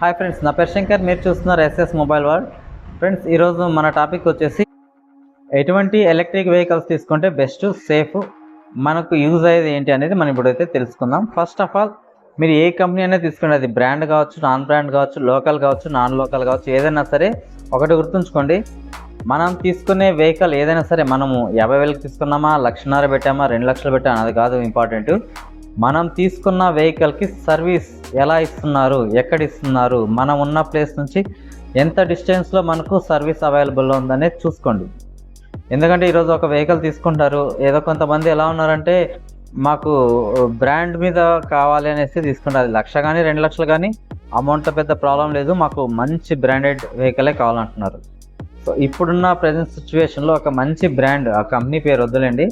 Hi friends నా పేరు శంకర్. మీరు చూస్తున్నారు ఎస్ఎస్ మొబైల్ వరల్డ్ ఫ్రెండ్స్ ఈరోజు మన టాపిక్ వచ్చేసి ఎటువంటి ఎలక్ట్రిక్ వెహికల్స్ తీసుకుంటే బెస్ట్ సేఫ్ మనకు యూజ్ అయ్యేది ఏంటి అనేది మనం ఇప్పుడైతే తెలుసుకుందాం. ఫస్ట్ ఆఫ్ ఆల్ మీరు ఏ కంపెనీ అనేది తీసుకోండి అది బ్రాండ్ కావచ్చు నాన్ బ్రాండ్ కావచ్చు లోకల్ కావచ్చు నాన్ లోకల్ కావచ్చు ఏదైనా సరే ఒకటి గుర్తుంచుకోండి. మనం తీసుకునే వెహికల్ ఏదైనా సరే మనము యాభై వేలకు తీసుకున్నామా లక్షన్నర పెట్టామా రెండు లక్షలు పెట్టామా అది కాదు ఇంపార్టెంట్ మనం తీసుకున్న వెహికల్కి సర్వీస్ ఎలా ఇస్తున్నారు? ఎక్కడ ఇస్తున్నారు? మనం ఉన్న ప్లేస్ నుంచి ఎంత డిస్టెన్స్లో మనకు సర్వీస్ అవైలబుల్లో ఉందనేది చూసుకోండి. ఎందుకంటే ఈరోజు ఒక వెహికల్ తీసుకుంటారు. ఏదో కొంతమంది ఎలా ఉన్నారంటే మాకు బ్రాండ్ మీద కావాలి అనేసి తీసుకుంటారు. అది లక్ష కానీ రెండు లక్షలు కానీ అమౌంట్ పెద్ద ప్రాబ్లం లేదు. మాకు మంచి బ్రాండెడ్ వెహికలే కావాలంటున్నారు. సో ఇప్పుడున్న ప్రజెంట్ సిచ్యువేషన్లో ఒక మంచి బ్రాండ్ ఆ కంపెనీ పేరు వద్దులేండి.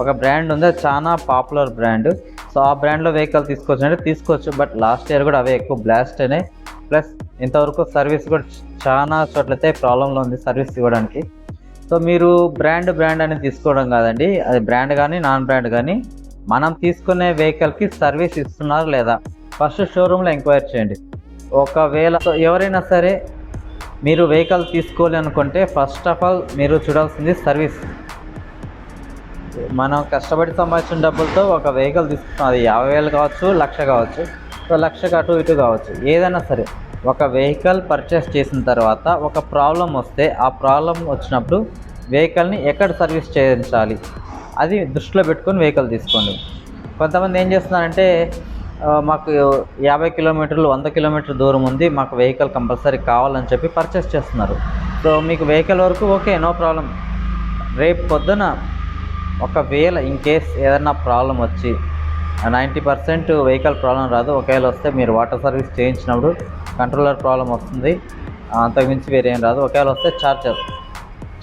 ఒక బ్రాండ్ ఉంది అది చాలా పాపులర్ బ్రాండ్ సో ఆ బ్రాండ్లో వెహికల్ తీసుకోవచ్చు తీసుకోవచ్చు బట్ లాస్ట్ ఇయర్ కూడా అవే ఎక్కువ బ్లాస్ట్ అయినాయి. ప్లస్ ఇంతవరకు సర్వీస్ కూడా చాలా చోట్లయితే ప్రాబ్లంలో ఉంది సర్వీస్ ఇవ్వడానికి. సో మీరు బ్రాండ్ బ్రాండ్ అని తీసుకోవడం కాదండి. అది బ్రాండ్ కానీ నాన్ బ్రాండ్ కానీ మనం తీసుకునే వెహికల్కి సర్వీస్ ఇస్తున్నారు లేదా? ఫస్ట్ షోరూంలో ఎంక్వైరీ చేయండి. ఒకవేళ సో ఎవరైనా సరే మీరు వెహికల్ తీసుకోవాలి అనుకుంటే ఫస్ట్ ఆఫ్ ఆల్ మీరు చూడాల్సింది సర్వీస్ మనం కష్టపడి సంపాదించిన డబ్బులతో ఒక వెహికల్ తీసుకున్నాం. అది యాభై వేలు కావచ్చు లక్ష కావచ్చు సో లక్షకు అటు ఇటు కావచ్చు. ఏదైనా సరే ఒక వెహికల్ పర్చేస్ చేసిన తర్వాత ఒక ప్రాబ్లం వస్తే ఆ ప్రాబ్లం వచ్చినప్పుడు వెహికల్ని ఎక్కడ సర్వీస్ చేయించాలి? అది దృష్టిలో పెట్టుకొని వెహికల్ తీసుకోండి. కొంతమంది ఏం చేస్తున్నారంటే మాకు యాభై కిలోమీటర్లు వంద కిలోమీటర్ దూరం ఉంది మాకు వెహికల్ కంపల్సరీ కావాలని చెప్పి పర్చేస్ చేస్తున్నారు. సో మీకు వెహికల్ వరకు ఓకే నో ప్రాబ్లం రేపు పొద్దున ఒకవేళ ఇన్ కేస్ ఏదైనా ప్రాబ్లం వచ్చి నైంటీ పర్సెంట్ వెహికల్ ప్రాబ్లం రాదు. ఒకవేళ వస్తే మీరు వాటర్ సర్వీస్ చేయించినప్పుడు కంట్రోలర్ ప్రాబ్లం వస్తుంది. అంతకుమించి వేరే ఏం రాదు. ఒకవేళ వస్తే ఛార్జర్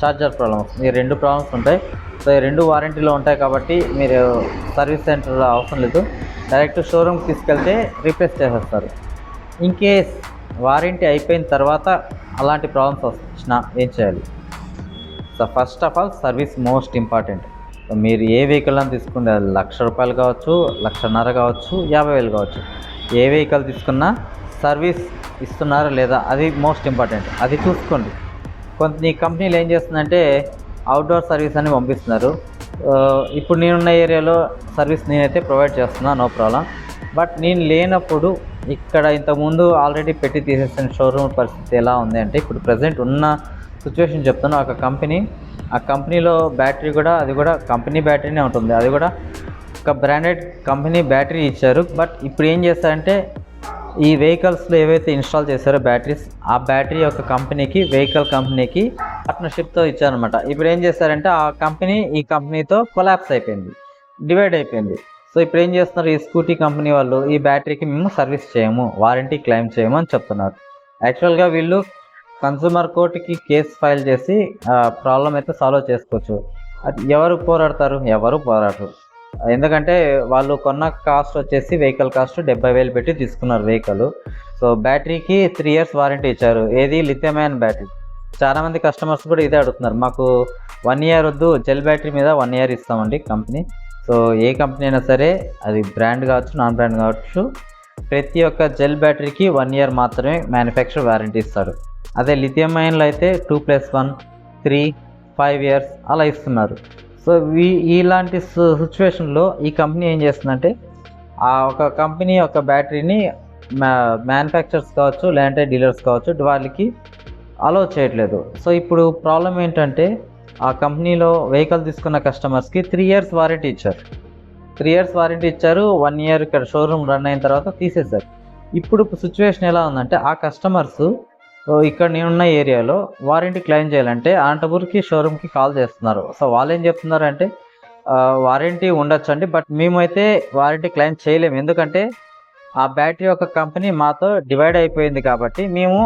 ఛార్జర్ ప్రాబ్లం వస్తుంది. ఈ రెండు ప్రాబ్లమ్స్ ఉంటాయి. సో ఈ రెండు వారంటీలో ఉంటాయి కాబట్టి మీరు సర్వీస్ సెంటర్లో అవసరం లేదు. డైరెక్ట్ షోరూమ్కి తీసుకెళ్తే రీప్లేస్ చేసేస్తారు. ఇన్ కేస్ వారంటీ అయిపోయిన తర్వాత అలాంటి ప్రాబ్లమ్స్ వచ్చినా ఏం చేయాలి? So first of all service most important మీరు ఏ వెహికల్ అని తీసుకుంటే అది లక్ష రూపాయలు కావచ్చు లక్షన్నర కావచ్చు యాభై వేలు కావచ్చు. ఏ వెహికల్ తీసుకున్నా సర్వీస్ ఇస్తున్నారా లేదా అది మోస్ట్ ఇంపార్టెంట్ అది చూసుకోండి. కొంత ఈ కంపెనీలు ఏం చేస్తుందంటే అవుట్డోర్ సర్వీస్ అని పంపిస్తున్నారు. ఇప్పుడు నేనున్న ఏరియాలో సర్వీస్ నేనైతే ప్రొవైడ్ చేస్తున్నా నో ప్రాబ్లం బట్ నేను లేనప్పుడు ఇక్కడ ఇంతకుముందు ఆల్రెడీ పెట్టి తీసేసిన షోరూమ్ పరిస్థితి ఎలా ఉంది అంటే ఇప్పుడు ప్రజెంట్ ఉన్న సిచ్యువేషన్ చెప్తాను ఒక కంపెనీ ఆ కంపెనీలో బ్యాటరీ కూడా అది కూడా కంపెనీ బ్యాటరీనే ఉంటుంది. అది కూడా ఒక బ్రాండెడ్ కంపెనీ బ్యాటరీ ఇచ్చారు. బట్ ఇప్పుడు ఏం చేస్తారంటే ఈ వెహికల్స్లో ఏవైతే ఇన్స్టాల్ చేశారో బ్యాటరీస్ ఆ బ్యాటరీ యొక్క కంపెనీకి వెహికల్ కంపెనీకి పార్ట్నర్షిప్తో ఇచ్చారనమాట ఇప్పుడు ఏం చేస్తారంటే ఆ కంపెనీ ఈ కంపెనీతో కొలాప్స్ అయిపోయింది డివైడ్ అయిపోయింది. సో ఇప్పుడు ఏం చేస్తున్నారు ఈ స్కూటీ కంపెనీ వాళ్ళు ఈ బ్యాటరీకి మేము సర్వీస్ చేయము వారంటీ క్లెయిమ్ చేయము అని చెప్తున్నారు. యాక్చువల్గా వీళ్ళు కన్సూమర్ కోర్టుకి కేసు ఫైల్ చేసి ప్రాబ్లం అయితే సాల్వ్ చేసుకోవచ్చు. ఎవరు పోరాడతారు? ఎవరు పోరాడరు. ఎందుకంటే వాళ్ళు కొన్న కాస్ట్ వచ్చేసి వెహికల్ కాస్ట్ డెబ్బై వేలు పెట్టి తీసుకున్నారు వెహికల్. సో బ్యాటరీకి త్రీ ఇయర్స్ వారంటీ ఇచ్చారు. ఏది లిథియమైన బ్యాటరీ. చాలామంది కస్టమర్స్ కూడా ఇదే అడుగుతున్నారు. మాకు వన్ ఇయర్ వద్దు జెల్ బ్యాటరీ మీద వన్ ఇయర్ ఇస్తామండి కంపెనీ. సో ఏ కంపెనీ అయినా సరే అది బ్రాండ్ కావచ్చు నాన్ బ్రాండ్ కావచ్చు ప్రతి ఒక్క జెల్ బ్యాటరీకి వన్ ఇయర్ మాత్రమే మ్యానుఫ్యాక్చర్ వారంటీ ఇస్తారు. అదే లిథియం అయన్లో అయితే two plus one three five years అలా ఇస్తున్నారు. సో వీ ఇలాంటి సిచ్యువేషన్లో ఈ కంపెనీ ఏం చేస్తుందంటే ఆ ఒక కంపెనీ యొక్క బ్యాటరీని మ్యా మ్యానుఫ్యాక్చర్స్ కావచ్చు లేదంటే డీలర్స్ కావచ్చు వాళ్ళకి అలో చేయట్లేదు. సో ఇప్పుడు ప్రాబ్లం ఏంటంటే ఆ కంపెనీలో వెహికల్ తీసుకున్న కస్టమర్స్కి త్రీ ఇయర్స్ వారంటీ ఇచ్చారు. త్రీ ఇయర్స్ వారంటీ ఇచ్చారు వన్ ఇయర్ ఇక్కడ షోరూమ్ రన్ అయిన తర్వాత తీసేశారు. ఇప్పుడు సిచ్యువేషన్ ఎలా ఉందంటే ఆ కస్టమర్స్ ఇక్కడ నేనున్న ఏరియాలో వారంటీ క్లెయిమ్ చేయాలంటే అనంతపూర్కి షోరూమ్కి కాల్ చేస్తున్నారు. సో వాళ్ళు ఏం చెప్తున్నారు అంటే వారంటీ ఉండొచ్చండి బట్ మేమైతే వారంటీ క్లెయిమ్ చేయలేము. ఎందుకంటే ఆ బ్యాటరీ యొక్క కంపెనీ మాతో డివైడ్ అయిపోయింది కాబట్టి మేము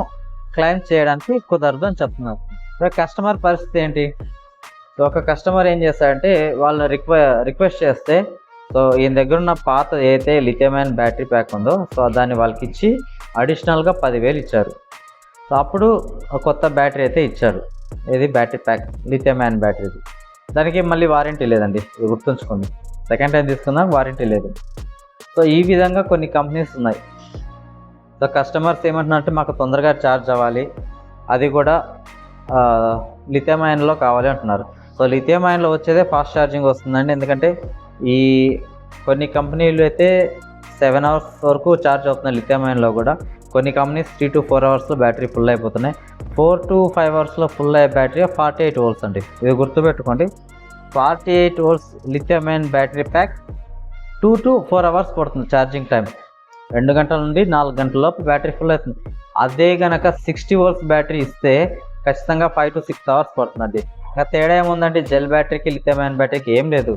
క్లెయిమ్ చేయడానికి కుదరదు అని చెప్తున్నారు. సో కస్టమర్ పరిస్థితి ఏంటి? సో ఒక కస్టమర్ ఏం చేస్తాడంటే వాళ్ళని రిక్వె రిక్వెస్ట్ చేస్తే సో ఈయన దగ్గర ఉన్న పాత ఏదైతే లిథియమైన బ్యాటరీ ప్యాక్ ఉందో సో దాన్ని వాళ్ళకి ఇచ్చి అడిషనల్గా పదివేలు ఇచ్చారు. సో అప్పుడు కొత్త బ్యాటరీ అయితే ఇచ్చారు. ఇది బ్యాటరీ ప్యాక్ లిథియమైన బ్యాటరీది దానికి మళ్ళీ వారంటీ లేదండి ఇది గుర్తుంచుకోండి. సెకండ్ టైం తీసుకున్నా వారంటీ లేదు. సో ఈ విధంగా కొన్ని కంపెనీస్ ఉన్నాయి. సో కస్టమర్స్ ఏమంటున్నారంటే మాకు తొందరగా ఛార్జ్ అవ్వాలి. అది కూడా లిథియం అయన్లో కావాలి అంటున్నారు. సో లిథియం అయన్లో వచ్చేదే ఫాస్ట్ ఛార్జింగ్ వస్తుందండి. ఎందుకంటే ఈ కొన్ని కంపెనీలు అయితే సెవెన్ అవర్స్ వరకు ఛార్జ్ అవుతున్నాయి లిథియం అయన్లో కూడా. కొన్ని కంపెనీస్ త్రీ టు ఫోర్ అవర్స్లో బ్యాటరీ ఫుల్ అయిపోతున్నాయి. ఫోర్ టు ఫైవ్ అవర్స్లో ఫుల్ అయ్యే బ్యాటరీ ఫార్టీ ఎయిట్ వోల్ట్స్ అండి. ఇది గుర్తుపెట్టుకోండి. Forty eight volts lithium ion battery pack two to four hours పడుతుంది ఛార్జింగ్ టైం రెండు గంటల నుండి నాలుగు గంటల లోపు బ్యాటరీ ఫుల్ అవుతుంది. అదే కనుక సిక్స్టీ వోల్ట్స్ బ్యాటరీ ఇస్తే ఖచ్చితంగా ఫైవ్ టు సిక్స్ అవర్స్ పడుతుందండి. ఇంకా తేడా ఏముందంటే జెల్ బ్యాటరీకి లిథియం అయన్ బ్యాటరీకి ఏం లేదు.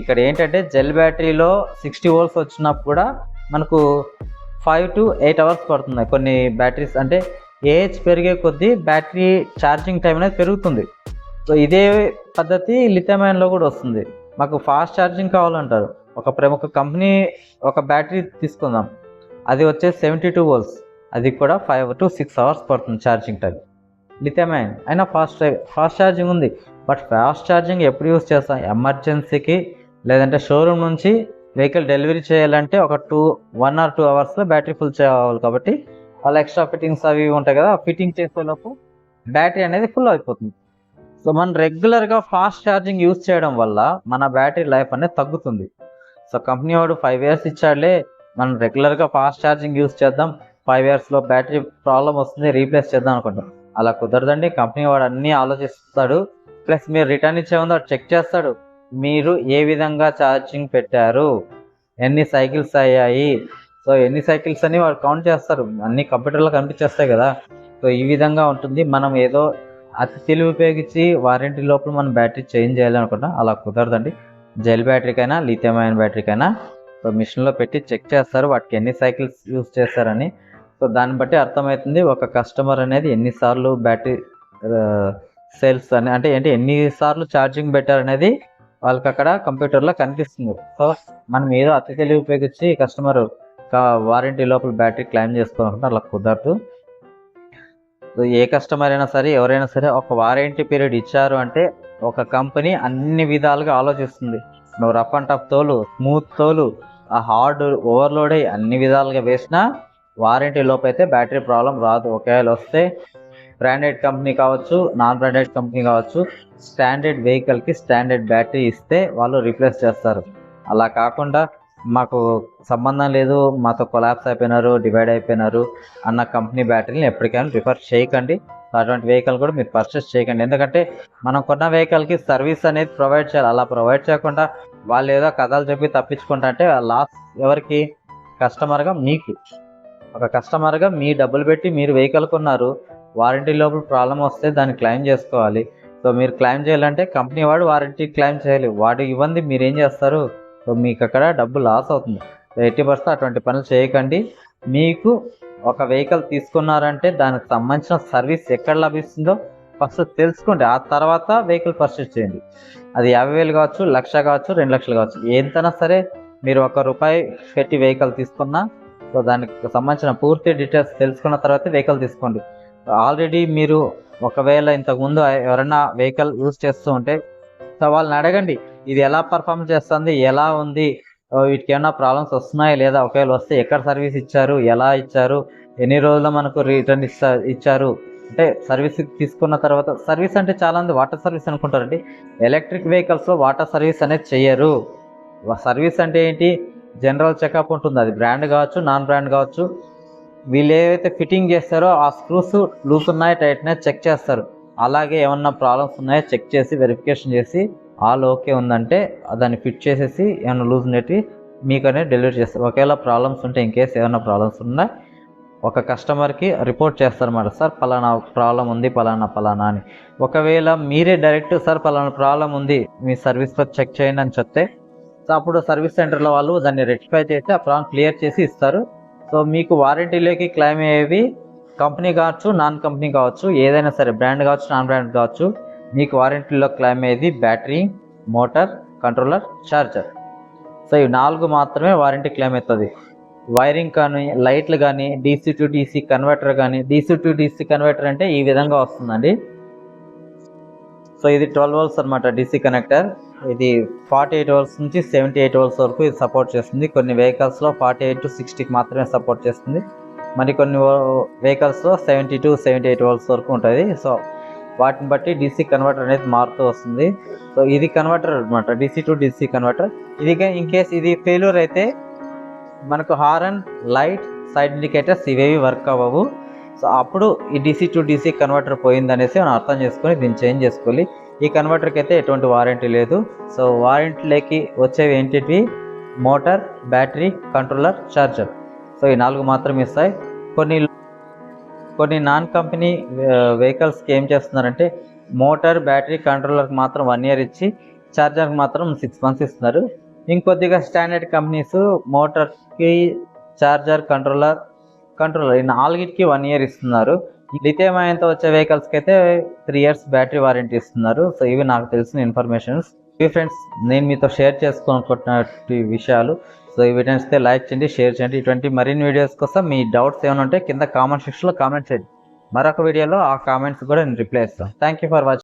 ఇక్కడ ఏంటంటే జెల్ బ్యాటరీలో సిక్స్టీ వోల్ట్స్ వచ్చినప్పుడు కూడా మనకు ఫైవ్ టు ఎయిట్ అవర్స్ పడుతుంది కొన్ని బ్యాటరీస్ అంటే ఏజ్ పెరిగే కొద్దీ బ్యాటరీ ఛార్జింగ్ టైం అనేది పెరుగుతుంది. సో ఇదే పద్ధతి లిథమైన్లో కూడా వస్తుంది. మాకు ఫాస్ట్ ఛార్జింగ్ కావాలంటారు. ఒక ప్రముఖ కంపెనీ ఒక బ్యాటరీ తీసుకుందాం. అది వచ్చే సెవెంటీ టూ వోల్స్ అది కూడా ఫైవ్ టు సిక్స్ అవర్స్ పడుతుంది ఛార్జింగ్ టైం. లిథమైన్. అయినా ఫాస్ట్ ఫాస్ట్ ఛార్జింగ్ ఉంది. బట్ ఫాస్ట్ ఛార్జింగ్ ఎప్పుడు యూస్ చేస్తాం? ఎమర్జెన్సీకి లేదంటే షోరూమ్ నుంచి వెహికల్ డెలివరీ చేయాలంటే ఒక టూ వన్ ఆర్ టూ అవర్స్లో బ్యాటరీ ఫుల్ చేయాలి కాబట్టి వాళ్ళ ఎక్స్ట్రా ఫిట్టింగ్స్ అవి ఉంటాయి కదా ఫిట్టింగ్ చేసేలోపు బ్యాటరీ అనేది ఫుల్ అయిపోతుంది. సో మనం రెగ్యులర్గా ఫాస్ట్ ఛార్జింగ్ యూస్ చేయడం వల్ల మన బ్యాటరీ లైఫ్ అనేది తగ్గుతుంది. సో కంపెనీ వాడు ఫైవ్ ఇయర్స్ ఇచ్చాడులే మనం రెగ్యులర్గా ఫాస్ట్ ఛార్జింగ్ యూస్ చేద్దాం ఫైవ్ ఇయర్స్లో బ్యాటరీ ప్రాబ్లం వస్తుంది రీప్లేస్ చేద్దాం అనుకుంటాం. అలా కుదరదండి కంపెనీ వాడు అన్నీ ఆలోచిస్తాడు ప్లస్ మీరు రిటర్న్ ఇచ్చే ముందు వాడు చెక్ చేస్తాడు మీరు ఏ విధంగా ఛార్జింగ్ పెట్టారు? ఎన్ని సైకిల్స్ అయ్యాయి? సో ఎన్ని సైకిల్స్ అని వాడు కౌంట్ చేస్తారు. అన్ని కంప్యూటర్లో కనిపించేస్తాయి కదా. సో ఈ విధంగా ఉంటుంది. మనం ఏదో అతి తెలివి ఉపయోగించి వారంటీ లోపల మనం బ్యాటరీ చేంజ్ చేయాలనుకుంటాం అలా కుదరదండి. జెల్ బ్యాటరీకైనా లిథియం అయన్ బ్యాటరీకైనా సో మిషన్లో పెట్టి చెక్ చేస్తారు. వాటికి ఎన్ని సైకిల్స్ యూస్ చేస్తారని. సో దాన్ని బట్టి అర్థమవుతుంది ఒక కస్టమర్ అనేది ఎన్నిసార్లు బ్యాటరీ సేల్స్ అని అంటే ఏంటి? ఎన్నిసార్లు ఛార్జింగ్ పెట్టారనేది వాళ్ళకి అక్కడ కంప్యూటర్లో కనిపిస్తుంది. సో మనం ఏదో అతి తెలివి ఉపయోగించి కస్టమర్ వారంటీ లోపల బ్యాటరీ క్లెయిమ్ చేసుకోవాలంటే అలా కుదరదు. ఏ కస్టమర్ అయినా సరే ఎవరైనా సరే ఒక వారంటీ పీరియడ్ ఇచ్చారు అంటే ఒక కంపెనీ అన్ని విధాలుగా ఆలోచిస్తుంది. నువ్వు రఫ్ అండ్ టఫ్ తోలు స్మూత్ తోలు ఆ హార్డ్ ఓవర్లోడ్ అయ్యి అన్ని విధాలుగా వేసినా వారంటీ లోపు అయితే బ్యాటరీ ప్రాబ్లం రాదు. ఒకవేళ వస్తే బ్రాండెడ్ కంపెనీ కావచ్చు నాన్ బ్రాండెడ్ కంపెనీ కావచ్చు స్టాండర్డ్ వెహికల్కి స్టాండర్డ్ బ్యాటరీ ఇస్తే వాళ్ళు రీప్లేస్ చేస్తారు. అలా కాకుండా మాకు సంబంధం లేదు మాతో కొలాప్స్ అయిపోయినారు డివైడ్ అయిపోయినారు అన్న కంపెనీ బ్యాటరీని ఎప్పటికైనా రిఫర్ చేయకండి. అటువంటి వెహికల్ కూడా మీరు పర్చేస్ చేయకండి. ఎందుకంటే మనం కొన్న వెహికల్కి సర్వీస్ అనేది ప్రొవైడ్ చేయాలి. అలా ప్రొవైడ్ చేయకుండా వాళ్ళు ఏదో కథలు చెప్పి తప్పించుకుంటా అంటే లాస్ ఎవరికి? కస్టమర్గా మీకు. ఒక కస్టమర్గా మీ డబ్బులు పెట్టి మీరు వెహికల్ కొన్నారు వారంటీ లోపల ప్రాబ్లం వస్తే దాన్ని క్లెయిమ్ చేసుకోవాలి. సో మీరు క్లెయిమ్ చేయాలంటే కంపెనీ వాడు వారంటీ క్లెయిమ్ చేయాలి. వాడు ఇవ్వండి మీరు ఏం చేస్తారు? సో మీకు అక్కడ డబ్బు లాస్ అవుతుంది. ఎయిటీ పర్సెంట్ అటువంటి పనులు చేయకండి. మీకు ఒక వెహికల్ తీసుకున్నారంటే దానికి సంబంధించిన సర్వీస్ ఎక్కడ లభిస్తుందో ఫస్ట్ తెలుసుకోండి. ఆ తర్వాత వెహికల్ పర్చేస్ చేయండి. అది యాభై వేలు కావచ్చు లక్ష కావచ్చు రెండు లక్షలు కావచ్చు. ఎంతైనా సరే మీరు ఒక రూపాయి పెట్టి వెహికల్ తీసుకున్నా సో దానికి సంబంధించిన పూర్తి డీటెయిల్స్ తెలుసుకున్న తర్వాత వెహికల్ తీసుకోండి. ఆల్రెడీ మీరు ఒకవేళ ఇంతకుముందు ఎవరైనా వెహికల్ యూజ్ చేస్తూ ఉంటే సో వాళ్ళని అడగండి. ఇది ఎలా పర్ఫామ్ చేస్తుంది? ఎలా ఉంది? వీటికి ఏమైనా ప్రాబ్లమ్స్ వస్తున్నాయా లేదా? ఒకవేళ వస్తే ఎక్కడ సర్వీస్ ఇచ్చారు? ఎలా ఇచ్చారు? ఎన్ని రోజుల్లో మనకు రిటర్న్ ఇస్తా ఇచ్చారు? అంటే సర్వీస్ తీసుకున్న తర్వాత సర్వీస్ అంటే చాలా మంది వాటర్ సర్వీస్ అనుకుంటారండి. ఎలక్ట్రిక్ వెహికల్స్లో వాటర్ సర్వీస్ అనేది చేయరు సర్వీస్ అంటే ఏంటి? జనరల్ చెకప్ ఉంటుంది. అది బ్రాండ్ కావచ్చు నాన్ బ్రాండ్ కావచ్చు. వీళ్ళు ఏవైతే ఫిట్టింగ్ చేస్తారో ఆ స్క్రూస్ లూస్ ఉన్నాయో టైట్ ఉన్నాయో చెక్ చేస్తారు. అలాగే ఏమన్నా ప్రాబ్లమ్స్ ఉన్నాయో చెక్ చేసి వెరిఫికేషన్ చేసి ఆల్ ఓకే ఉందంటే దాన్ని ఫిట్ చేసేసి ఏమైనా లూజ్ నెట్టి మీకనే డెలివరీ చేస్తారు. ఒకవేళ ప్రాబ్లమ్స్ ఉంటే ఇన్ ఏమైనా ప్రాబ్లమ్స్ ఉన్నా ఒక కస్టమర్కి రిపోర్ట్ చేస్తారన్నమాట సార్ పలానా ప్రాబ్లం ఉంది పలానా పలానా అని. ఒకవేళ మీరే డైరెక్ట్ సార్ పలానా ప్రాబ్లం ఉంది మీ సర్వీస్లో చెక్ చేయండి అని చెప్తే అప్పుడు సర్వీస్ సెంటర్లో వాళ్ళు దాన్ని రెక్టిఫై చేసి ఆ ప్రాబ్లం క్లియర్ చేసి ఇస్తారు. సో మీకు వారంటీలోకి క్లెయిమ్ అయ్యేవి కంపెనీ కావచ్చు నాన్ కంపెనీ కావచ్చు ఏదైనా సరే బ్రాండ్ కావచ్చు నాన్ బ్రాండ్ కావచ్చు మీకు వారంటీలో క్లెయిమ్ అయ్యేది battery motor controller charger so ఇవి నాలుగు మాత్రమే వారంటీ క్లెయిమ్ అవుతుంది. వైరింగ్ కానీ లైట్లు కానీ డీసీ టు డీసీ కన్వర్టర్ కానీ డీసీ టు డీసీ కన్వర్టర్ అంటే ఈ విధంగా వస్తుందండి. సో ఇది ట్వెల్వ్ వోల్స్ అనమాట డిసి కనెక్టర్ ఇది ఫార్టీ ఎయిట్ వోల్స్ నుంచి సెవెంటీ ఎయిట్ వోల్స్ వరకు ఇది సపోర్ట్ చేస్తుంది. కొన్ని వెహికల్స్లో ఫార్టీ ఎయిట్ టు సిక్స్టీకి మాత్రమే సపోర్ట్ చేస్తుంది. మరి కొన్ని వెహికల్స్లో seventy to seventy eight volts వరకు ఉంటుంది. సో వాటిని బట్టి డీసీ కన్వర్టర్ అనేది మారుతూ వస్తుంది. సో ఇది కన్వర్టర్ అనమాట డిసి టు డీసీ కన్వర్టర్ ఇది ఇన్ కేస్ ఇది ఫెయిల్యూర్ అయితే మనకు హారన్ లైట్ సైడ్ ఇండికేటర్స్ ఇవేవి వర్క్ అవ్వవు. సో అప్పుడు ఈ డీసీ టు డీసీ కన్వర్టర్ పోయిందనేసి మనం అర్థం చేసుకొని దీన్ని చేంజ్ చేసుకోవాలి. ఈ కన్వర్టర్కి అయితే ఎటువంటి వారంటీ లేదు. సో వారంటీలోకి వచ్చేవి ఏంటివి? Motor battery controller charger so ఈ నాలుగు మాత్రం ఇస్తాయి. కొన్ని కొన్ని నాన్ కంపెనీ వెహికల్స్కి ఏం చేస్తున్నారంటే మోటార్ బ్యాటరీ కంట్రోలర్కి మాత్రం వన్ ఇయర్ ఇచ్చి ఛార్జర్కి మాత్రం సిక్స్ మంత్స్ ఇస్తున్నారు. ఇంకొద్దిగా స్టాండర్డ్ కంపెనీస్ మోటార్కి ఛార్జర్ కంట్రోలర్ కంట్రోలర్ ఈ నాలుగిటికి వన్ ఇయర్ ఇస్తున్నారు. లిథియం అయంతో వచ్చే వెహికల్స్కి అయితే త్రీ ఇయర్స్ బ్యాటరీ వారంటీ ఇస్తున్నారు. సో ఇవి నాకు తెలిసిన ఇన్ఫర్మేషన్స్ ఇవి ఫ్రెండ్స్ నేను మీతో షేర్ చేసుకోనుకుంటున్న విషయాలు. సో ఈ వీడియోస్ లైక్ చేయండి షేర్ చేయండి. ఇటువంటి మరిన్ని వీడియోస్ కోసం మీ డౌట్స్ ఏమైనా ఉంటే కింద కామెంట్ సెక్షన్లో కామెంట్ చేయండి. మరొక వీడియోలో ఆ కామెంట్స్ కూడా నేను రిప్లై ఇస్తాను. Thank you for watching